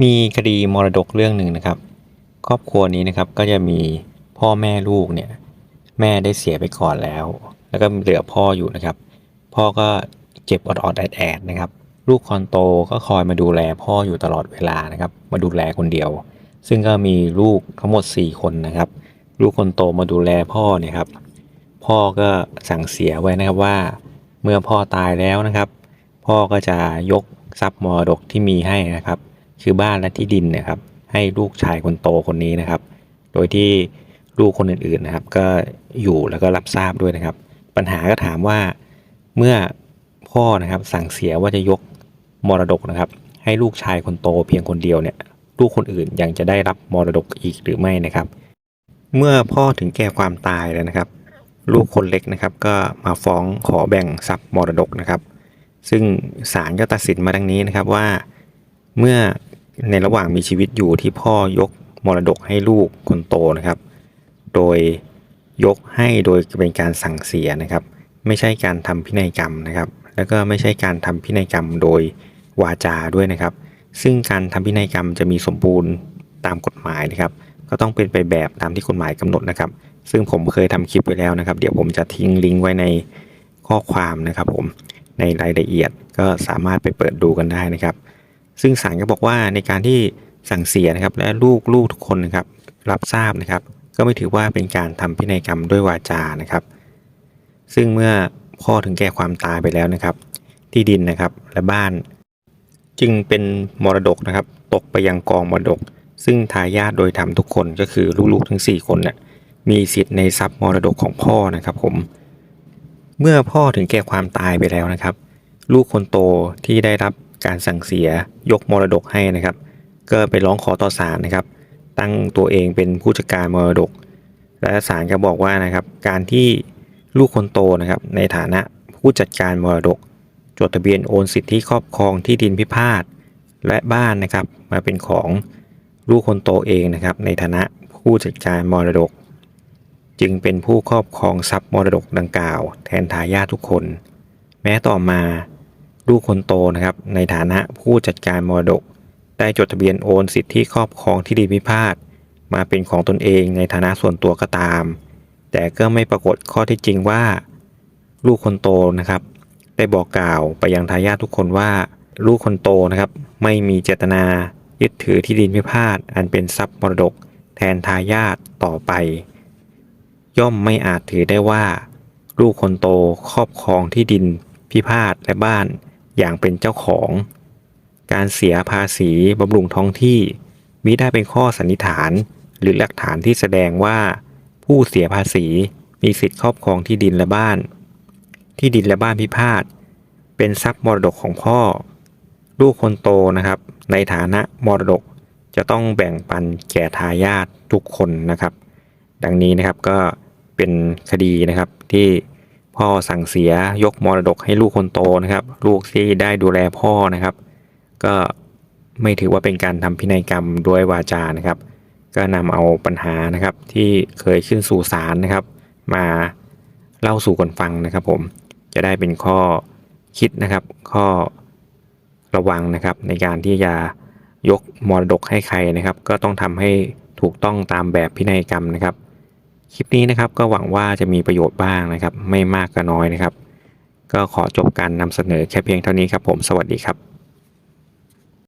มีคดีมรดกเรื่องหนึ่งนะครับ ครอบครัวนี้นะครับก็จะมีพ่อแม่ลูกเนี่ยแม่ได้เสียไปก่อนแล้ว แล้วก็เหลือพ่ออยู่นะครับ พ่อก็เจ็บอดๆแอดๆนะครับ ลูกคนโตก็คอยมาดูแลพ่ออยู่ตลอดเวลานะครับ มาดูแลคนเดียว ซึ่งก็มีลูกทั้งหมด 4 คนนะครับ ลูกคนโตมาดูแลพ่อเนี่ยครับ พ่อก็สั่งเสียไว้นะครับว่า เมื่อพ่อตายแล้วนะครับ พ่อก็จะยกทรัพย์มรดกที่มีให้นะครับ คือบ้านและที่ดินนะครับ ให้ลูกชายคนโตคนนี้นะครับ โดยที่ลูกคนอื่นๆนะครับ ก็อยู่แล้วก็รับทราบด้วยนะครับ ปัญหาก็ถามว่าเมื่อพ่อนะครับสั่งเสียว่าจะยกมรดกนะครับ ให้ลูกชายคนโตเพียงคนเดียวเนี่ย ลูกคนอื่นยังจะได้รับมรดกอีกหรือไม่นะครับ เมื่อพ่อถึงแก่ความตายแล้วนะครับ ลูกคนเล็กนะครับ ก็มาฟ้องขอแบ่งทรัพย์มรดกนะครับ ซึ่งศาลก็ตัดสินมาดังนี้นะครับว่า เมื่อ ในระหว่างมีชีวิตอยู่ที่พ่อยกมรดกให้ลูกคนโตนะครับ โดยยกให้โดยเป็นการสั่งเสียนะครับ ไม่ใช่การทำพินัยกรรมนะครับ แล้วก็ไม่ใช่การทำพินัยกรรมโดยวาจาด้วยนะครับ ซึ่งการทำพินัยกรรมจะมีสมบูรณ์ตามกฎหมายนะครับ ก็ต้องเป็นไปแบบตามที่กฎหมายกำหนดนะครับ ซึ่งผมเคยทำคลิปไว้แล้วนะครับ เดี๋ยวผมจะทิ้งลิงก์ไว้ในข้อความนะครับ ผมในรายละเอียดก็สามารถไปเปิดดูกันได้นะครับ ซึ่งศาลก็บอกว่าในการที่สั่งเสียนะครับ และลูกลูกทุกคนนะครับ รับทราบนะครับ ก็ไม่ถือว่าเป็นการทำพินัยกรรมด้วยวาจานะครับ ซึ่งเมื่อพ่อถึงแก่ความตายไปแล้วนะครับ ที่ดินนะครับและบ้าน จึงเป็นมรดกนะครับ ตกไปยังกองมรดก ซึ่งทายาทโดยธรรมทุกคนก็คือลูกๆทั้ง 4 คนน่ะมีสิทธิ์ในทรัพย์มรดกของพ่อนะครับ ผม เมื่อพ่อถึงแก่ความตายไปแล้วนะครับ ลูกคนโตที่ได้รับ การสั่งเสียยกมรดกให้นะครับ ก็ไปร้องขอต่อศาลนะครับ ตั้งตัวเองเป็นผู้จัดการมรดก และศาลก็บอกว่านะครับ การที่ลูกคนโตนะครับ ในฐานะผู้จัดการมรดก จดทะเบียนโอนสิทธิครอบครองที่ดินพิพาทและบ้านนะครับ มาเป็นของลูกคนโตเองนะครับ ในฐานะผู้จัดการมรดก จึงเป็นผู้ครอบครองทรัพย์มรดกดังกล่าว แทนทายาททุกคน แม้ต่อมา ลูกคนโตนะครับในฐานะผู้จัดการมรดก ได้จดทะเบียนโอนสิทธิครอบครองที่ดินพิพาทมาเป็นของตนเองในฐานะส่วนตัวก็ตาม แต่ก็ไม่ปรากฏข้อที่จริงว่า ลูกคนโตนะครับ ได้บอกกล่าวไปยังทายาททุกคนว่า ลูกคนโตนะครับ ไม่มีเจตนายึดถือที่ดินพิพาทอันเป็นทรัพย์มรดก แทนทายาทต่อไป ย่อมไม่อาจถือได้ว่า ลูกคนโตครอบครองที่ดินพิพาทและบ้าน อย่างเป็นเจ้าของ การเสียภาษีบำรุงท้องที่มิได้เป็นข้อสันนิษฐาน หรือหลักฐานที่แสดงว่า ผู้เสียภาษีมีสิทธิครอบครองที่ดินและบ้าน ที่ดินและบ้านพิพาทเป็นทรัพย์มรดกของพ่อ ลูกคนโตนะครับ ในฐานะมรดกจะต้องแบ่งปันแก่ทายาททุกคนนะครับ ดังนี้นะครับก็เป็นคดีนะครับที่ พ่อสั่งเสียยกมรดกให้ลูกคนโตนะครับ ลูกที่ได้ดูแลพ่อนะครับ ก็ไม่ถือว่าเป็นการทำพินัยกรรมด้วยวาจานะครับ ก็นำเอาปัญหานะครับที่เคยขึ้นสู่ศาลนะครับ มาเล่าสู่กันฟังนะครับ ผมจะได้เป็นข้อคิดนะครับ ข้อระวังนะครับ ในการที่จะยกมรดกให้ใครนะครับ ก็ต้องทำให้ถูกต้องตามแบบพินัยกรรมนะครับ คลิปนี้นะครับก็หวังว่าจะมีประโยชน์บ้างนะครับ ไม่มากก็น้อยนะครับ ก็ขอจบการนำเสนอแค่เพียงเท่านี้ครับผมสวัสดีครับ